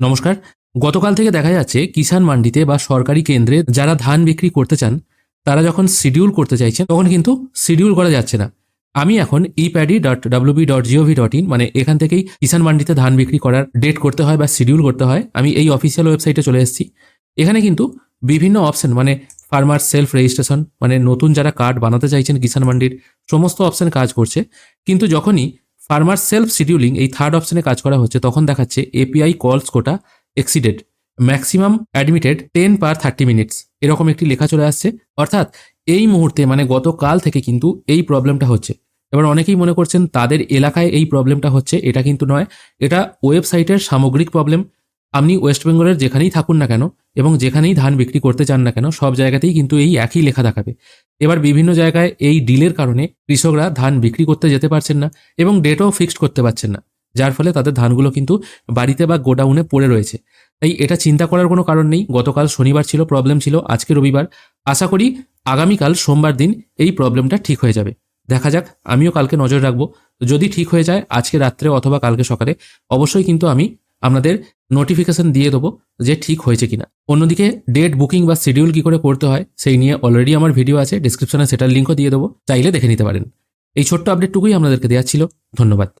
নমস্কার। গতকাল থেকে দেখা যাচ্ছে কিষাণ মান্ডিতে বা সরকারি কেন্দ্রে যারা ধান বিক্রি করতে চান, তারা যখন শিডিউল করতে চাইছেন, তখন কিন্তু শিডিউল করা যাচ্ছে না। আমি এখন e paddy dot WB dot GOV dot in মানে এখান থেকেই কিষাণ মান্ডিতে ধান বিক্রি করার ডেট করতে হয় বা শিডিউল করতে হয়, আমি এই অফিসিয়াল ওয়েবসাইটে চলে এসেছি। এখানে কিন্তু বিভিন্ন অপশন মানে ফার্মার সেলফ রেজিস্ট্রেশন মানে নতুন যারা কার্ড বানাতে চাইছেন কিষাণ মান্ডির, সমস্ত অপশন কাজ করছে। কিন্তু যখনই ফার্মার সেলফ শিডিউলিং এই থার্ড অপশনে কাজ করা হচ্ছে, তখন দেখাচ্ছে API calls quota exceeded maximum admitted ten per thirty minutes এরকম একটি লেখা চলে আসছে। অর্থাৎ এই মুহূর্তে মানে গতকাল থেকে কিন্তু এই প্রবলেমটা হচ্ছে। এবার অনেকেই মনে করছেন তাদের এলাকায় এই প্রবলেমটা হচ্ছে, এটা কিন্তু নয়, এটা ওয়েবসাইটের সামগ্রিক প্রবলেম আপনি ওয়েস্ট বেঙ্গলের যেখানেই থাকুন না কেন এবং যেখানেই ধান বিক্রি করতে চান না কেন, সব জায়গাতেই কিন্তু এই একই লেখা দেখাবে। এবার বিভিন্ন জায়গায় এই ডিলের কারণে কৃষকরা ধান বিক্রি করতে যেতে পারছেন না এবং ডেটও ফিক্সড করতে পারছেন না, যার ফলে তাদের ধানগুলো কিন্তু বাড়িতে বা গোডাউনে পড়ে রয়েছে। তাই এটা চিন্তা করার কোনো কারণ নেই, গতকাল শনিবার ছিল প্রবলেম ছিল, আজকে রবিবার। আশা করি আগামীকাল সোমবার দিন এই প্রবলেমটা ঠিক হয়ে যাবে। দেখা যাক, আমিও কালকে নজর রাখব। যদি ঠিক হয়ে যায়, আজকে রাত্রে অথবা কালকে সকালে, অবশ্যই কিন্তু আমি আপনাদের নোটিফিকেশন দিয়ে দেবো যে ঠিক হয়েছে কিনা। অন্যদিকে ডেট বুকিং বা শিডিউল কি করে করতে হয় সেই নিয়ে অলরেডি আমার ভিডিও আছে ডিসক্রিপশনে সেটার লিঙ্কও দিয়ে দেবো, চাইলে দেখে নিতে পারেন। এই ছোট্ট আপডেটটুকুই আপনাদেরকে দেওয়া ছিল। ধন্যবাদ।